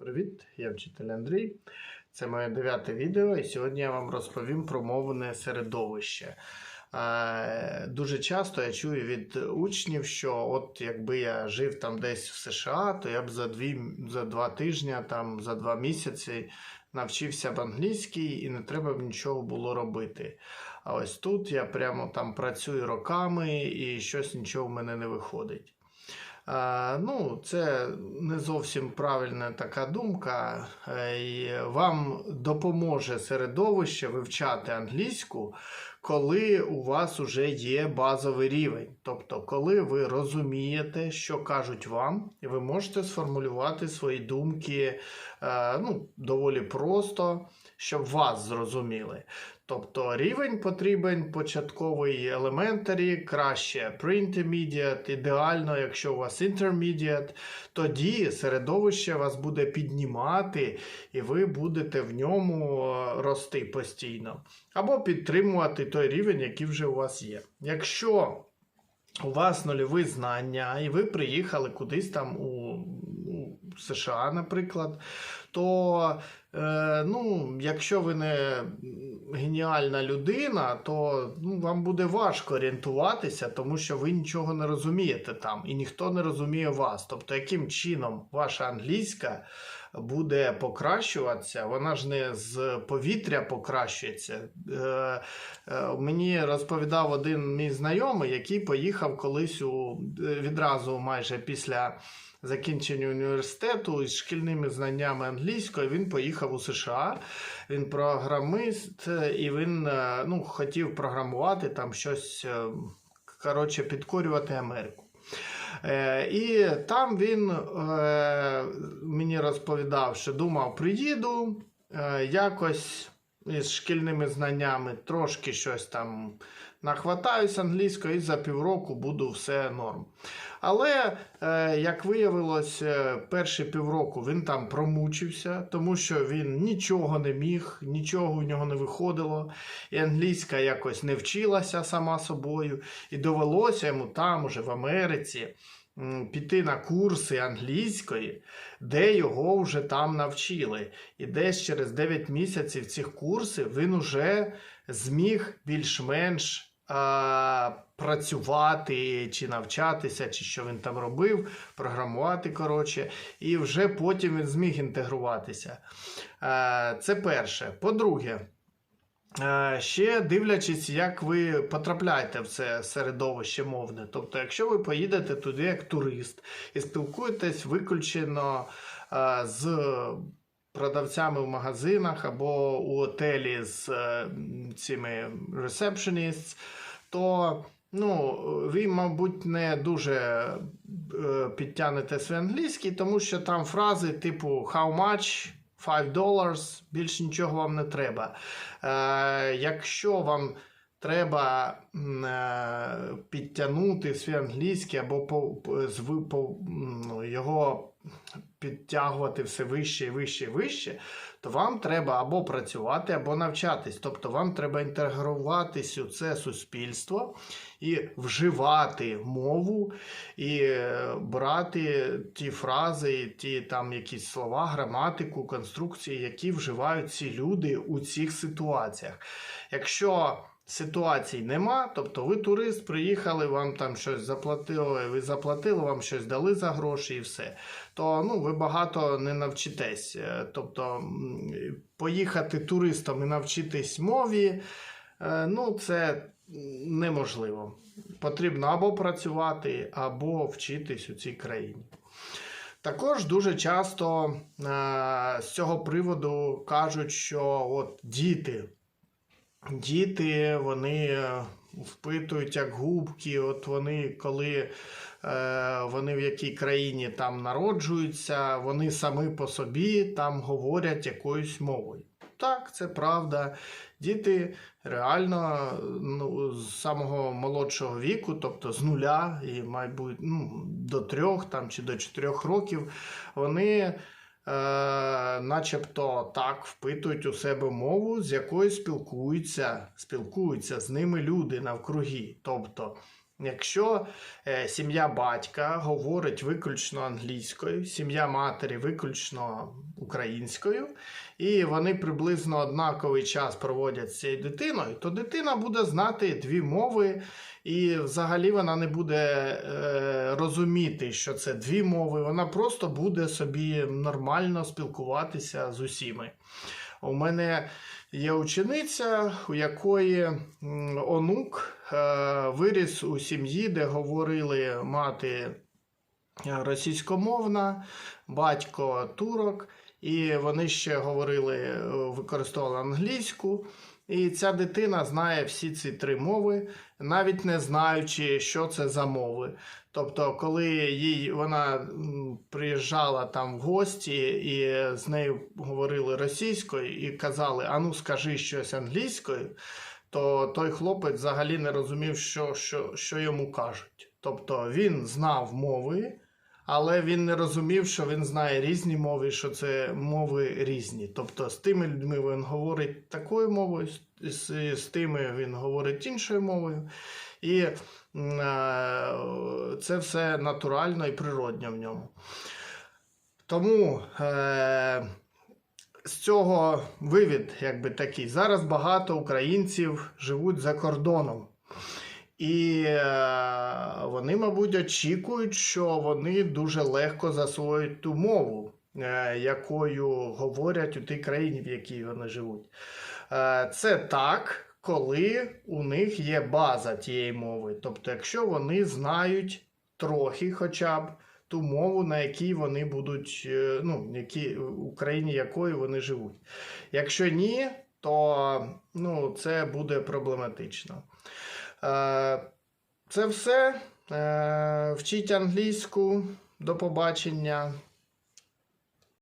Привіт, я вчитель Андрій. Це моє дев'яте відео, і сьогодні я вам розповім про мовне середовище. Е, Дуже часто я чую від учнів, що от якби я жив там десь в США, то я б за, дві, за два тижні, там, за два місяці навчився б англійській і не треба б нічого було робити. А ось тут я прямо там працюю роками і щось нічого в мене не виходить. Е, Ну, це не зовсім правильна така думка. Е, Вам допоможе середовище вивчати англійську, коли у вас вже є базовий рівень. Тобто, коли ви розумієте, що кажуть вам, і ви можете сформулювати свої думки е, ну, доволі просто, щоб вас зрозуміли. Тобто рівень потрібен початковий elementary, краще pre-intermediate, ідеально, якщо у вас intermediate, тоді середовище вас буде піднімати, і ви будете в ньому е, рости постійно. Або підтримувати той рівень, який вже у вас є. Якщо у вас нульові знання, і ви приїхали кудись там у США, наприклад, то е, ну, якщо ви не геніальна людина, то ну, вам буде важко орієнтуватися, тому що ви нічого не розумієте там, і ніхто не розуміє вас. Тобто, яким чином ваша англійська буде покращуватися, вона ж не з повітря покращується. Е, е, мені розповідав один мій знайомий, який поїхав колись у відразу майже після. Закінчення університету із шкільними знаннями англійської він поїхав у США. Він програмист, і він е, ну, хотів програмувати там щось, е, коротше, підкорювати Америку. Е, І там він е, мені розповідав, що думав, приїду е, якось із шкільними знаннями, трошки щось там нахватаюсь англійською, і за півроку буду все норм. Але, е, як виявилось, е, перші півроку він там промучився, тому що він нічого не міг, нічого у нього не виходило, і англійська якось не вчилася сама собою, і довелося йому там, уже в Америці, піти на курси англійської, де його вже там навчили. І десь через 9 місяців цих курсів він уже зміг більш-менш працювати чи навчатися, чи що він там робив, програмувати, коротше, і вже потім він зміг інтегруватися. Е, Це перше. По-друге, е, ще дивлячись, як ви потрапляєте в це середовище мовне. Тобто, якщо ви поїдете туди як турист і спілкуєтесь виключено е, з продавцями в магазинах або у отелі з е, цими receptionists, то ну, ви, мабуть, не дуже е, підтягнете свій англійський, тому що там фрази типу how much, 5 dollars, більше нічого вам не треба. Е, якщо вам треба е, підтягнути свій англійський або по, по, його підтягувати все вище і вище і вище, то вам треба або працювати, або навчатись. Тобто вам треба інтегруватись у це суспільство і вживати мову, і е, брати ті фрази, ті там якісь слова, граматику, конструкції, які вживають ці люди у цих ситуаціях. Якщо Ситуацій нема, тобто ви турист, приїхали, вам там щось заплатили, ви заплатили, вам щось дали за гроші і все. То ну, ви багато не навчитесь. Е, Тобто поїхати туристом і навчитись мові, е, ну це неможливо. Потрібно або працювати, або вчитись у цій країні. Також дуже часто е, з цього приводу кажуть, що от діти. Діти вони е, впитують як губки, от вони коли е, вони в якій країні там народжуються, вони самі по собі там говорять якоюсь мовою. Так, це правда. Діти реально ну, з самого молодшого віку, тобто з нуля і, мабуть, ну, до трьох там, чи до чотирьох років, вони е, начебто так впитують у себе мову, з якою спілкуються, спілкуються з ними люди навкруги. Тобто Якщо е, сім'я батька говорить виключно англійською, сім'я матері виключно українською, і вони приблизно однаковий час проводять з цією дитиною, то дитина буде знати дві мови, і взагалі вона не буде е, розуміти, що це дві мови. Вона просто буде собі нормально спілкуватися з усіми. У мене є учениця, у якої онук е, виріс у сім'ї, де говорили мати е, російськомовна, батько турок, і вони ще говорили, е, використовували англійську. І ця дитина знає всі ці три мови, навіть не знаючи, що це за мови. Тобто, коли їй вона приїжджала там в гості і з нею говорили російською і казали: Ану, скажи щось англійською, то той хлопець взагалі не розумів, що, що, що йому кажуть. Тобто він знав мови, але він не розумів, що він знає різні мови, що це мови різні. Тобто з тими людьми він говорить такою мовою, з, з, тими він говорить іншою мовою. І е, це все натурально і природньо в ньому. Тому е, з цього вивід, якби такий. Зараз багато українців живуть за кордоном. І е, вони, мабуть, очікують, що вони дуже легко засвоюють ту мову, якою говорять у тій країні, в якій вони живуть. Це так, коли у них є база тієї мови. Тобто, якщо вони знають трохи хоча б ту мову, на якій вони будуть, е, ну, які, у країні якої вони живуть. Якщо ні, то ну, це буде проблематично. Е, Це все. Е, Вчіть англійську. До побачення.